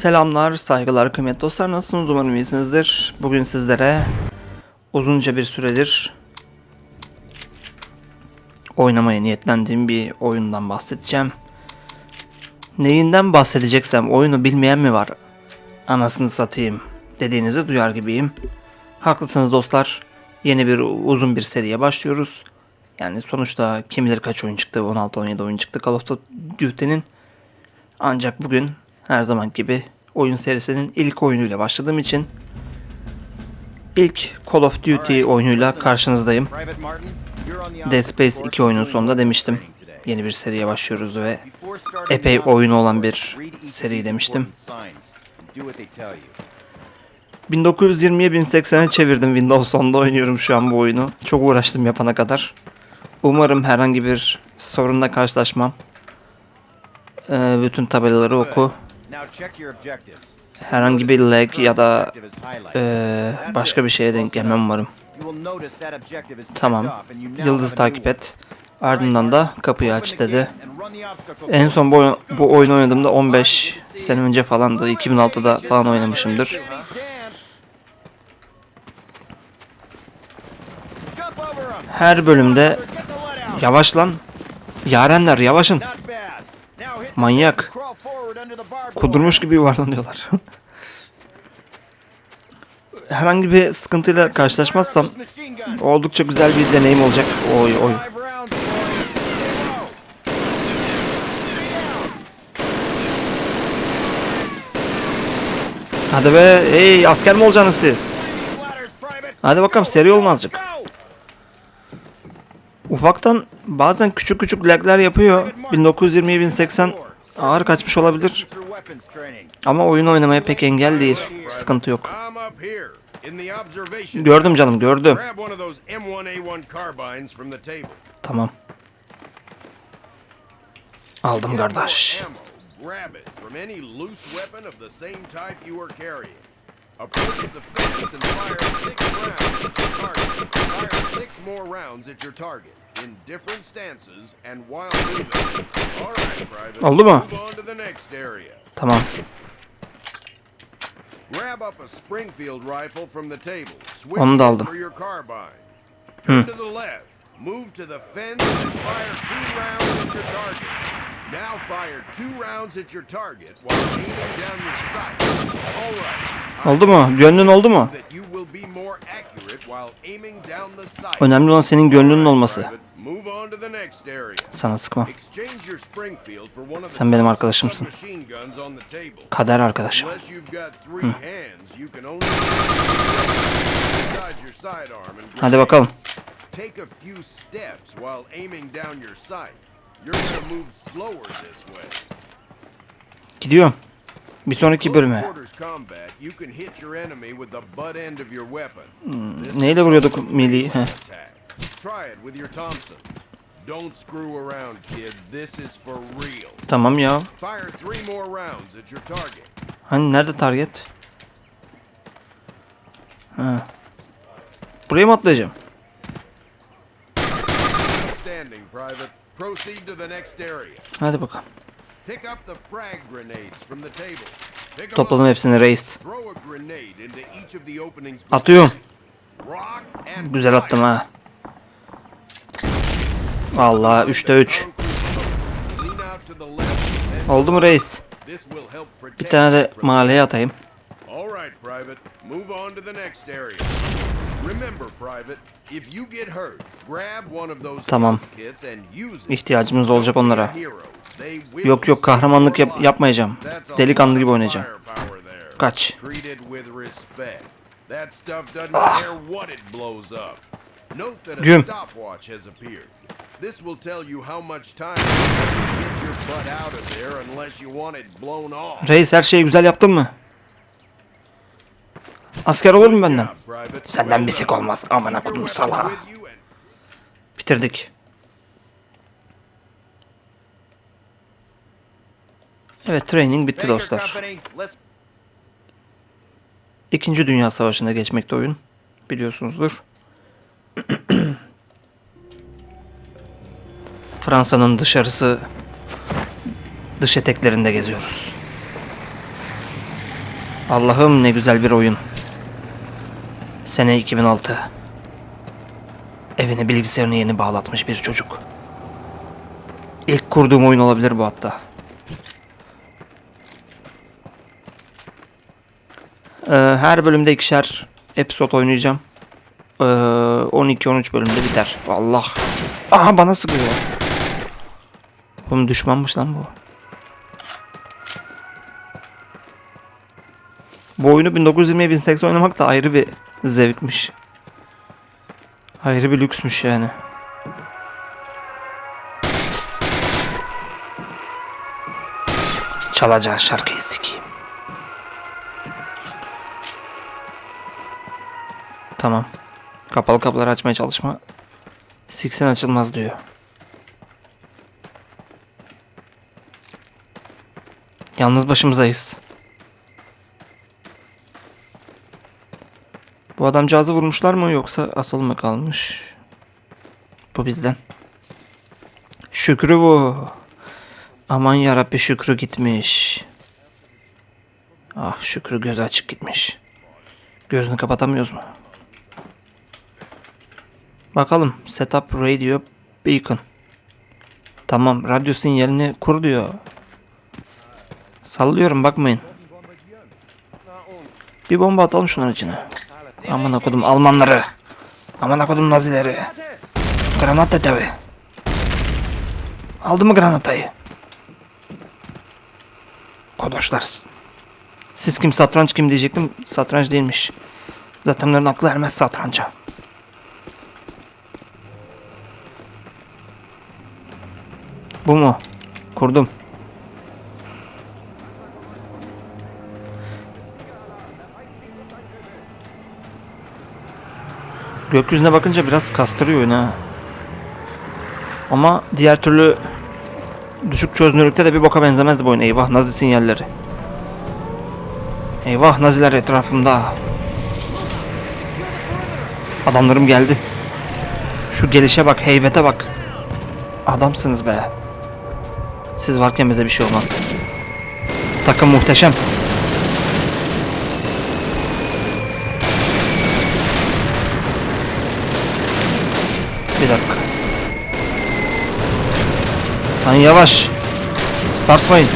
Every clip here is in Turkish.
Selamlar, saygılar, kıymetli dostlar. Nasılsınız? Umarım iyisinizdir. Bugün sizlere uzunca bir süredir oynamaya niyetlendiğim bir oyundan bahsedeceğim. Neyinden bahsedeceksem oyunu bilmeyen mi var? Anasını satayım dediğinizi duyar gibiyim. Haklısınız dostlar. Yeni bir uzun bir seriye başlıyoruz. Yani sonuçta kim bilir kaç oyun çıktı? 16-17 oyun çıktı Call of Duty'nin. Ancak bugün her zaman gibi oyun serisinin ilk oyunuyla başladığım için ilk Call of Duty oyunuyla karşınızdayım. Dead Space 2 oyunun sonunda demiştim. Yeni bir seriye başlıyoruz ve epey oyunu olan bir seri demiştim. 1920'ye 1080'e çevirdim Windows 10'da oynuyorum şu an bu oyunu. Çok uğraştım yapana kadar. Umarım herhangi bir sorunla karşılaşmam. Ee, bütün tabelaları oku. Herhangi bir lag ya da ee, başka bir şeye denk gelmem umarım. Tamam. Yıldız takip et. Ardından da kapıyı aç dedi. En son bu, oyun- bu oyunu oynadığımda 15 sene önce falandı. 2006'da falan oynamışımdır. Her bölümde yavaş lan. Yarenler yavaşın. Manyak. Kudurmuş gibi yuvarlanıyorlar. Herhangi bir sıkıntıyla karşılaşmazsam oldukça güzel bir deneyim olacak. Oy oy. Hadi be, hey asker mi olacaksınız siz? Hadi bakalım seri olun azıcık. Ufaktan bazen küçük küçük lagler yapıyor. 1920'ye 1080 ağır kaçmış olabilir. Ama oyun oynamaya pek engel değil. Sıkıntı yok. Gördüm canım gördüm. Grab one of those M1A1 carbines from the table. Tamam. Aldım kardeş. Ammo. Grab it from any loose weapon of the same type you are carrying. Approach the fence and fire six rounds at your target. Fire six more rounds at your target in different stances and while moving. All right, Private. Oldu mu? Tamam. Onu da aldım. for Now fire two rounds at your target while aiming down your sight. All right. Oldu mu? Gönlün oldu mu? That you will be more accurate while aiming down the sight. Önemli olan senin gönlünün olması. Private, Move on to the next area. Sana sıkma. Exchange your Springfield for one of the Sen benim arkadaşımsın. Kader arkadaşım. Unless you've got three hands, you can only inside your sidearm and Hadi bakalım. take a few steps while aiming down your sight. Gidiyorum. Bir sonraki bölüme. This Neyle vuruyorduk Thompson. Don't screw around, kid. This is for real. Tamam ya. Fire three more rounds at your target. Hani nerede target? Ha. Buraya mı atlayacağım? Standing, Private. Proceed to the next area. Hadi bakalım. Pick up the frag grenades from the table. Pick Topladım hepsini reis. Atıyorum. Güzel attım ha. Vallahi 3'te 3. Lean out to the left. and Oldu mu reis? Bir tane de mahalleye atayım. All right, Private. Move on to the next area. Remember, Private, if you get hurt, grab one of those Tamam. kits and use it. İhtiyacımız olacak onlara. Yok yok kahramanlık yap- yapmayacağım. Delikanlı gibi oynayacağım. Kaç. Ah. Güm. This will tell you how much time you have to get your butt out of there unless you want it blown off. Reis her şeyi güzel yaptın mı? Asker olur mu benden? Senden bir sik olmaz. Amına you and Bitirdik. Evet training bitti dostlar. İkinci Dünya Savaşı'nda geçmekte oyun. Biliyorsunuzdur. Fransa'nın dışarısı dış eteklerinde geziyoruz. Allah'ım ne güzel bir oyun. Sene 2006. Evine bilgisayarını yeni bağlatmış bir çocuk. İlk kurduğum oyun olabilir bu hatta. Ee, her bölümde ikişer episode oynayacağım. Ee, 12-13 bölümde biter. Allah. Aha bana sıkıyor. Oğlum düşmanmış lan bu. Bu oyunu 1920'ye 1080 oynamak da ayrı bir zevkmiş. Ayrı bir lüksmüş yani. Çalacağın şarkıyı sikeyim. Tamam. Kapalı kapıları açmaya çalışma. Siksen açılmaz diyor. Yalnız başımızayız. Bu adamcağızı vurmuşlar mı yoksa asıl mı kalmış? Bu bizden. Şükrü bu. Aman yarabbi Şükrü gitmiş. Ah Şükrü gözü açık gitmiş. Gözünü kapatamıyoruz mu? Bakalım. Setup radio beacon. Tamam. Radyo sinyalini kur diyor. Sallıyorum bakmayın. Bir bomba atalım şunların içine. Aman okudum Almanları. Aman okudum Nazileri. Granat tabi. Aldı mı granatayı? Kodoşlar. Siz kim satranç kim diyecektim. Satranç değilmiş. Zaten aklı ermez satranca. Bu mu? Kurdum. Gökyüzüne bakınca biraz kastırıyor ha. Ama diğer türlü düşük çözünürlükte de bir boka benzemezdi bu oyun. Eyvah nazi sinyalleri. Eyvah naziler etrafımda. Adamlarım geldi. Şu gelişe bak, heybete bak. Adamsınız be. Siz varken bize bir şey olmaz. Takım muhteşem. Dakika. Lan yavaş. Sarsmayın.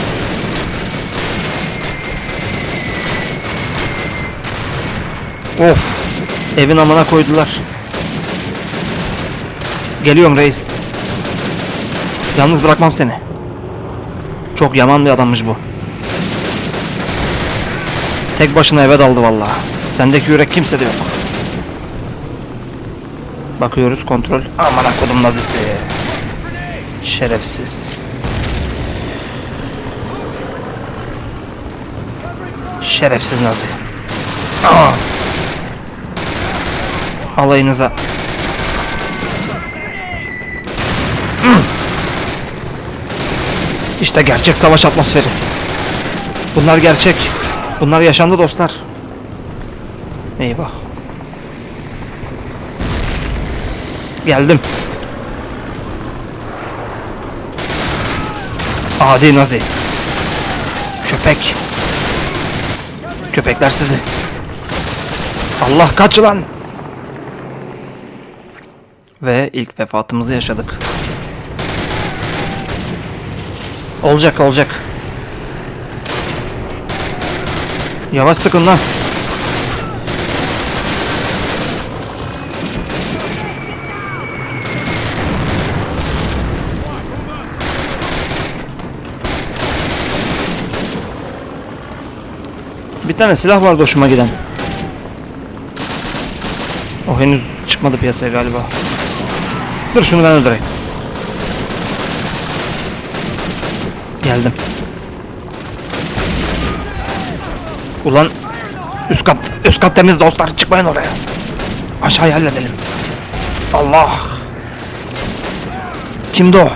Of. Evin amına koydular. Geliyorum reis. Yalnız bırakmam seni. Çok yaman bir adammış bu. Tek başına eve daldı vallahi. Sendeki yürek kimse de yok. Bakıyoruz kontrol. Aman kodum nazisi. Şerefsiz. Şerefsiz nazi. Aa! Alayınıza. İşte gerçek savaş atmosferi. Bunlar gerçek. Bunlar yaşandı dostlar. Eyvah. Geldim. Adi Nazi. Köpek. Köpekler sizi. Allah kaç lan. Ve ilk vefatımızı yaşadık. Olacak olacak. Yavaş sıkın lan. Bir tane silah vardı hoşuma giden. O henüz çıkmadı piyasaya galiba. Dur şunu ben öldüreyim. Geldim. Ulan üst kat üst kat temiz dostlar çıkmayın oraya. Aşağıya halledelim. Allah. Kimdi o?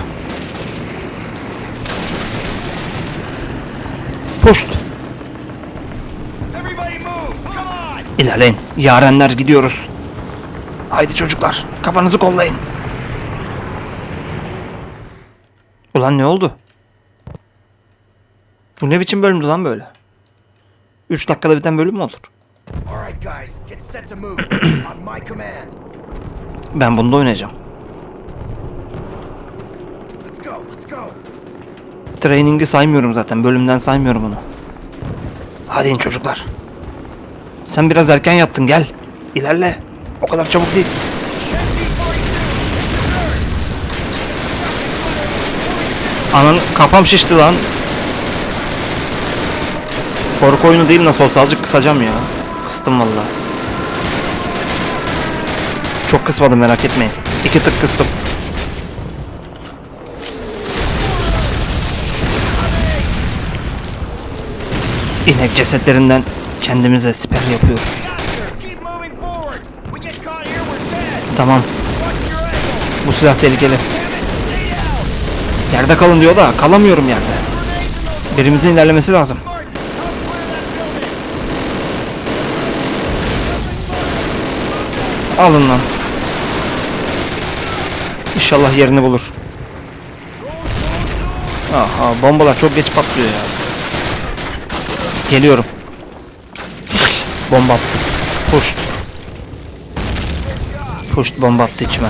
İlerleyin. Yarenler gidiyoruz. Haydi çocuklar. Kafanızı kollayın. Ulan ne oldu? Bu ne biçim bölümdü lan böyle? 3 dakikada biten bölüm mü olur? Ben bunda oynayacağım. Training'i saymıyorum zaten. Bölümden saymıyorum onu. Hadi in çocuklar. Sen biraz erken yattın gel. İlerle. O kadar çabuk değil. Anan kafam şişti lan. Korku oyunu değil nasıl olsa azıcık kısacağım ya. Kıstım valla. Çok kısmadım merak etmeyin. İki tık kıstım. İnek cesetlerinden kendimize siper yapıyoruz. Tamam. Bu silah tehlikeli. Yerde kalın diyor da kalamıyorum yerde. Birimizin ilerlemesi lazım. Alın lan. İnşallah yerini bulur. Aha bombalar çok geç patlıyor ya. Geliyorum. Bomba attı. Pusht. Pusht bomba attı içime.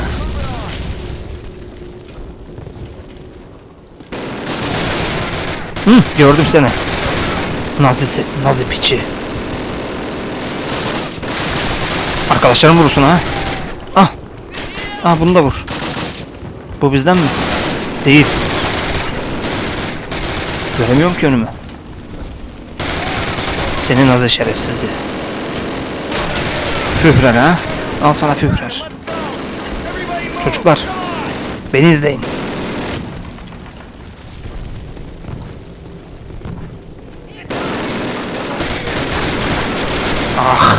Hı, gördüm seni. Nazisi, nazi piçi. Arkadaşlarım vurursun ha. Ah. Ah bunu da vur. Bu bizden mi? Değil. Göremiyorum ki önümü. Senin nazi şerefsizi. Führer ha? Al sana Führer. Çocuklar. Beni izleyin. Ah.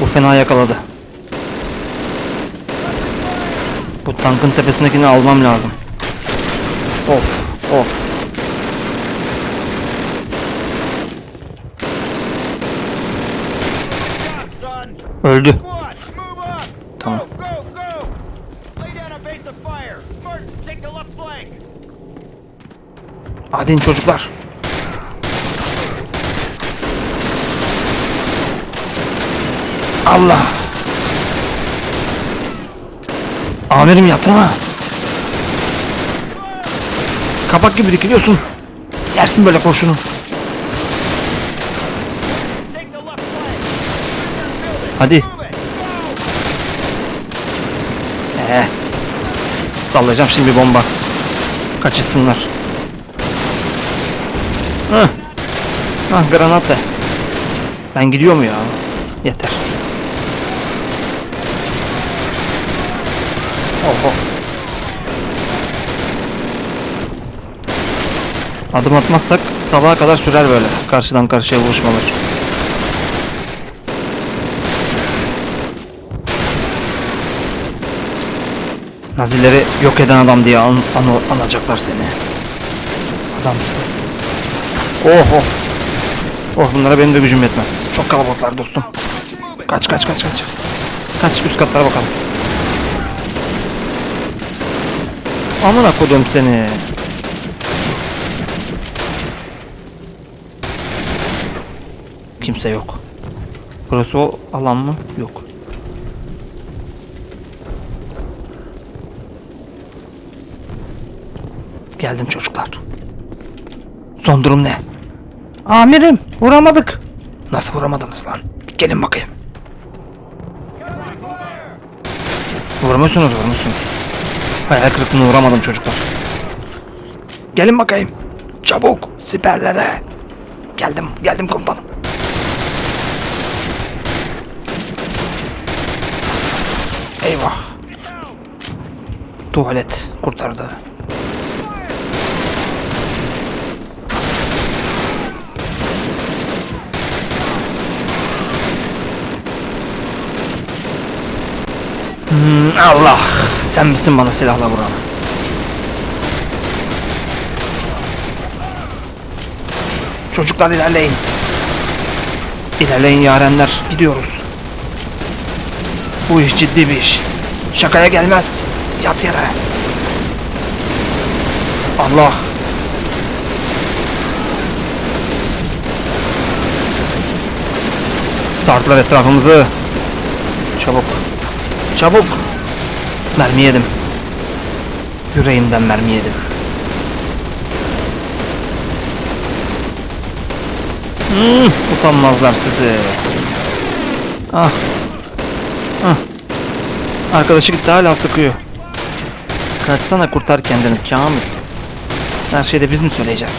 Bu fena yakaladı. Bu tankın tepesindekini almam lazım. Of, of. Son, Öldü. squad, move up. Tamam. Go, go, go. Lay down a base of fire. Martin, take the left flank. Hadi çocuklar. Allah. Amirim yatsana. Kapak gibi dikiliyorsun. Yersin böyle kurşunu. Take the left flank. Clear that building. Hadi. Ee, sallayacağım şimdi bomba. Kaçışsınlar. Hah. Hah granate. Ben gidiyor mu ya? Yeter. Oho. Adım atmazsak sabaha kadar sürer böyle. Karşıdan karşıya vuruşmalar. Nazileri yok eden adam diye an, an- anacaklar seni. Adamsın. Oh oh. Oh bunlara benim de gücüm yetmez. Çok kalabalıklar dostum. Kaç kaç kaç kaç. Kaç üst katlara bakalım. Amına kodum seni. Kimse yok. Burası o alan mı? Yok. Geldim çocuklar. Son durum ne? Amirim vuramadık. Nasıl vuramadınız lan? Gelin bakayım. Vurmuşsunuz vurmuşsunuz. Hayal kırıklığına uğramadım çocuklar. Gelin bakayım. Çabuk siperlere. Geldim geldim komutanım. Eyvah. Tuvalet kurtardı. Hmm, Allah! Sen misin bana silahla vuran? Çocuklar ilerleyin. İlerleyin yarenler. Gidiyoruz. Bu iş ciddi bir iş. Şakaya gelmez. Yat yere. Allah! Sardılar etrafımızı. Çabuk. Mermi yedim. Yüreğimden mermi yedim. Hmm, utanmazlar sizi. Ah. Ah. Arkadaşı gitti hala sıkıyor. Kaçsana kurtar kendini Kamil. Her şeyde biz mi söyleyeceğiz?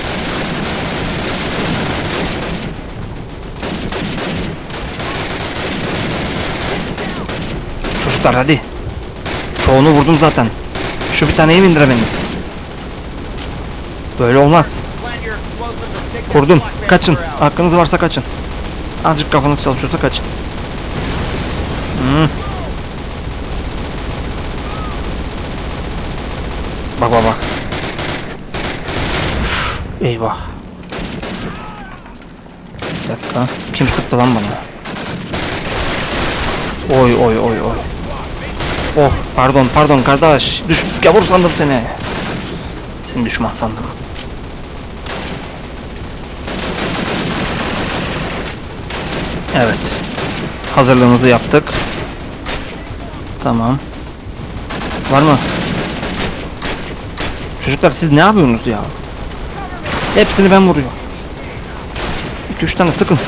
Çocuklar hadi. Çoğunu vurdum zaten. Şu bir taneyi mi indiremediniz? Böyle olmaz. Kurdum. Kaçın. Aklınız varsa kaçın. Azıcık kafanız çalışıyorsa kaçın. Hmm. Bak bak bak. Üf, eyvah. Bir dakika. Kim sıktı lan bana? Oy oy oy oy. Oh pardon pardon kardeş. Düş gavur sandım seni. Seni düşman sandım. Evet. Hazırlığımızı yaptık. Tamam. Var mı? Çocuklar siz ne yapıyorsunuz ya? Hepsini ben vuruyorum. 2-3 tane sıkın.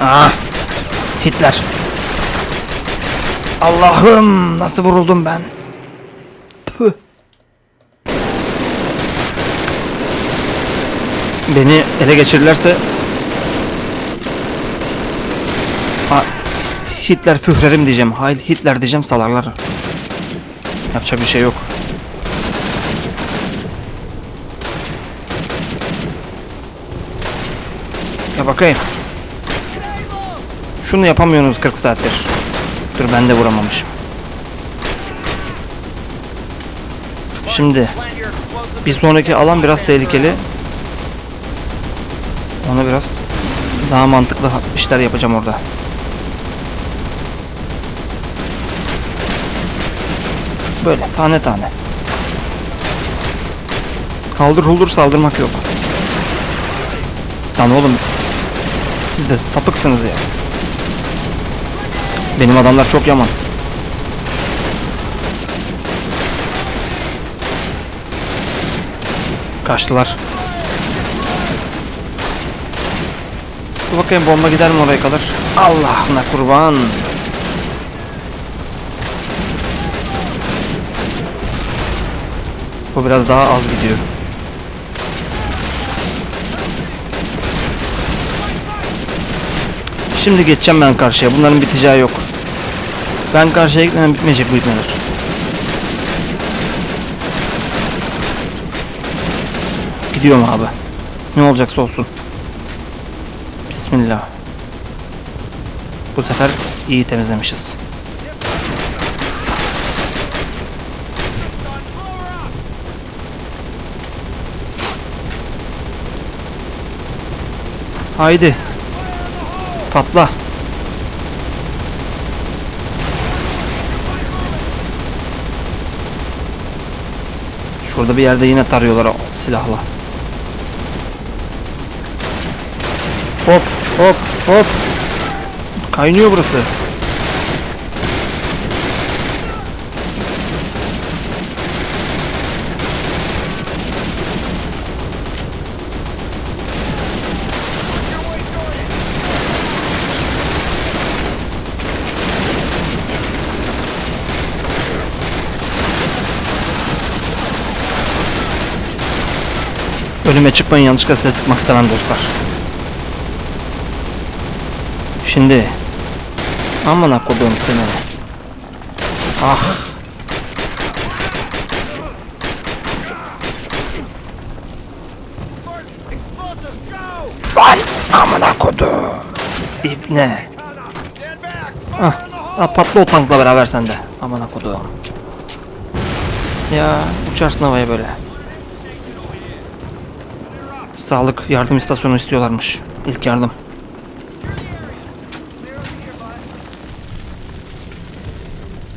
Ah! Hitler. Allah'ım nasıl vuruldum ben? Püh. Beni ele geçirirlerse Ha, Hitler Führer'im diyeceğim. Hayır Hitler diyeceğim salarlar. Yapacak bir şey yok. Ya bakayım. Şunu yapamıyorsunuz 40 saattir. Dur ben de vuramamışım. Şimdi bir sonraki alan biraz tehlikeli. Ona biraz daha mantıklı işler yapacağım orada. Böyle tane tane. Kaldır huldur saldırmak yok. Lan oğlum siz de sapıksınız ya. Benim adamlar çok yaman. Kaçtılar. Dur bakayım bomba gider mi oraya kadar? Allah'ına kurban. Bu biraz daha az gidiyor. Şimdi geçeceğim ben karşıya. Bunların biteceği yok. Ben karşıya gitmeden bitmeyecek bu gitmeler. Gidiyorum abi. Ne olacaksa olsun. Bismillah. Bu sefer iyi temizlemişiz. Haydi. Patla. Şurada bir yerde yine tarıyorlar silahla. Hop hop hop. Kaynıyor burası. Önüme çıkmayın yanlışlıkla size sıkmak istemem dostlar. Şimdi amına koduğum seni. Ah. Lan amına kodum. İbne. Ah, ah patla o tankla beraber sen de. Amına kodum. Ya uçarsın havaya böyle. Sağlık yardım istasyonu istiyorlarmış. İlk yardım.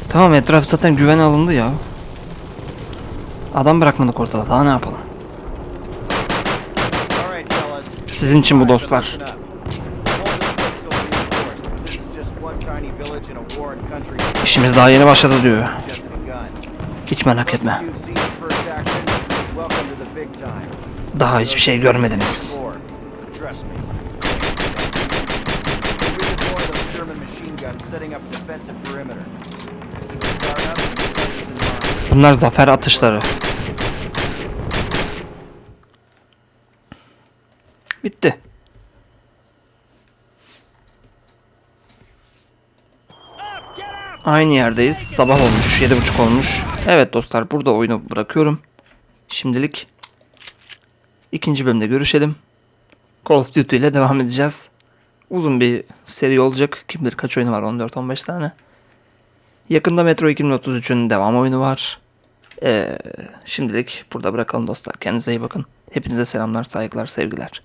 Tamam etraf zaten güven alındı ya. Adam bırakmadık ortada. Daha ne yapalım? Sizin için bu dostlar. İşimiz daha yeni başladı diyor. Hiç merak etme. Keep things in mind. Bunlar zafer atışları. Bitti. Aynı yerdeyiz. Sabah olmuş. Yedi buçuk olmuş. Evet dostlar burada oyunu bırakıyorum. Şimdilik ikinci bölümde görüşelim. Call of Duty ile devam edeceğiz. Uzun bir seri olacak. Kim bilir kaç oyunu var? 14-15 tane. Yakında Metro 2033'ün devam oyunu var. Ee, şimdilik burada bırakalım dostlar. Kendinize iyi bakın. Hepinize selamlar, saygılar, sevgiler.